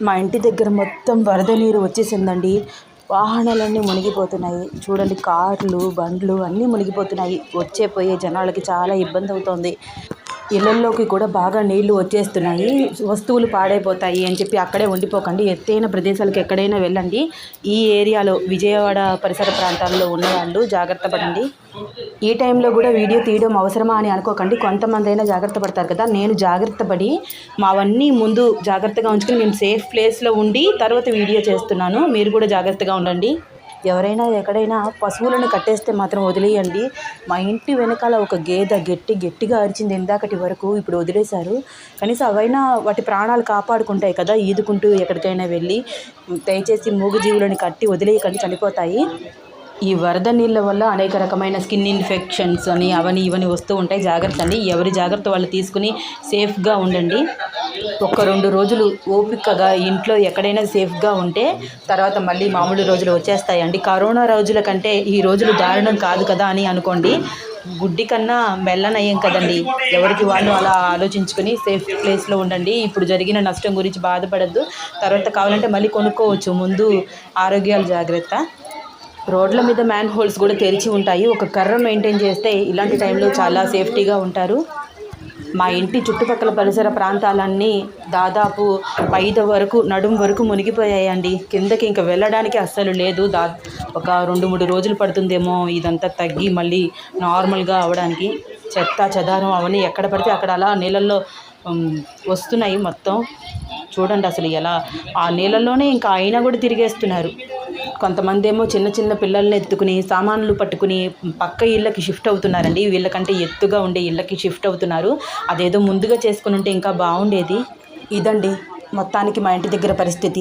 మా ఇంటి దగ్గర మొత్తం వరద నీరు వచ్చేసిందండి. వాహనాలన్నీ మునిగిపోతున్నాయి. చూడండి కార్లు బండ్లు అన్నీ మునిగిపోతున్నాయి. వచ్చే పోయే జనాలకి చాలా ఇబ్బంది అవుతోంది. ఇళ్ళల్లోకి కూడా బాగా నీళ్ళు వచ్చేస్తున్నాయి. వస్తువులు పాడైపోతాయి అని చెప్పి అక్కడే ఉండిపోకండి. ఎత్తైన ప్రదేశాలకు ఎక్కడైనా వెళ్ళండి. ఈ ఏరియాలో విజయవాడ పరిసర ప్రాంతాల్లో ఉన్నవాళ్ళు జాగ్రత్త పడండి. ఈ టైంలో కూడా వీడియో తీయడం అవసరమా అని అనుకోకండి. కొంతమంది అయినా జాగ్రత్త పడతారు కదా. నేను జాగ్రత్త పడి మావన్నీ ముందు జాగ్రత్తగా ఉంచుకొని మేము సేఫ్ ప్లేస్లో ఉండి తర్వాత వీడియో చేస్తున్నాను. మీరు కూడా జాగ్రత్తగా ఉండండి. ఎవరైనా ఎక్కడైనా పశువులను కట్టేస్తే మాత్రం వదిలేయండి. మా ఇంటి వెనకాల ఒక గేదె గట్టి గట్టిగా అరిచింది ఇందాకటి వరకు ఇప్పుడు వదిలేశారు. కనీసం అవైనా వాటి ప్రాణాలు కాపాడుకుంటాయి కదా. ఈదుకుంటూ ఎక్కడికైనా వెళ్ళి దయచేసి మూగజీవులను కట్టి వదిలేయకండి. చనిపోతాయి. ఈ వరద నీళ్ళ వల్ల అనేక రకమైన స్కిన్ ఇన్ఫెక్షన్స్ అని అవని ఇవని వస్తూ ఉంటాయి. జాగ్రత్త అండి. ఎవరి జాగ్రత్త వాళ్ళు తీసుకుని సేఫ్గా ఉండండి. ఒక రెండు రోజులు ఓపికగా ఇంట్లో ఎక్కడైనా సేఫ్గా ఉంటే తర్వాత మళ్ళీ మామూలు రోజులు వచ్చేస్తాయండి. కరోనా రోజుల కంటే ఈ రోజులు దారుణం కాదు కదా అని అనుకోండి. గుడ్డి కన్నా మెల్లనయ్యం కదండి. ఎవరికి వాళ్ళు అలా ఆలోచించుకొని సేఫ్ ప్లేస్లో ఉండండి. ఇప్పుడు జరిగిన నష్టం గురించి బాధపడద్దు. తర్వాత కావాలంటే మళ్ళీ కొనుక్కోవచ్చు. ముందు ఆరోగ్యాలు జాగ్రత్త. రోడ్ల మీద మ్యాన్ హోల్స్ కూడా తెరిచి ఉంటాయి. ఒక కర్ర మెయింటైన్ చేస్తే ఇలాంటి టైంలో చాలా సేఫ్టీగా ఉంటారు. మా ఇంటి చుట్టుపక్కల పరిసర ప్రాంతాలన్నీ దాదాపు ఐదు వరకు నడుం వరకు మునిగిపోయాయండి. కిందకి ఇంకా వెళ్ళడానికి అస్సలు లేదు. దా ఒక రెండు మూడు రోజులు పడుతుందేమో ఇదంతా తగ్గి మళ్ళీ నార్మల్గా అవ్వడానికి చెత్త చెదారం అవన్నీ ఎక్కడ పడితే అక్కడ అలా నీళ్ళల్లో వస్తున్నాయి మొత్తం. చూడండి అసలు ఎలా ఆ నీళ్ళల్లోనే ఇంకా అయినా కూడా తిరిగేస్తున్నారు. కొంతమంది ఏమో చిన్న చిన్న పిల్లల్ని ఎత్తుకుని సామాన్లు పట్టుకుని పక్క ఇళ్ళకి షిఫ్ట్ అవుతున్నారండి. వీళ్ళకంటే ఎత్తుగా ఉండే ఇళ్ళకి షిఫ్ట్ అవుతున్నారు. అదేదో ముందుగా చేసుకుని ఉంటే ఇంకా బాగుండేది. ఇదండి మొత్తానికి మా ఇంటి దగ్గర పరిస్థితి.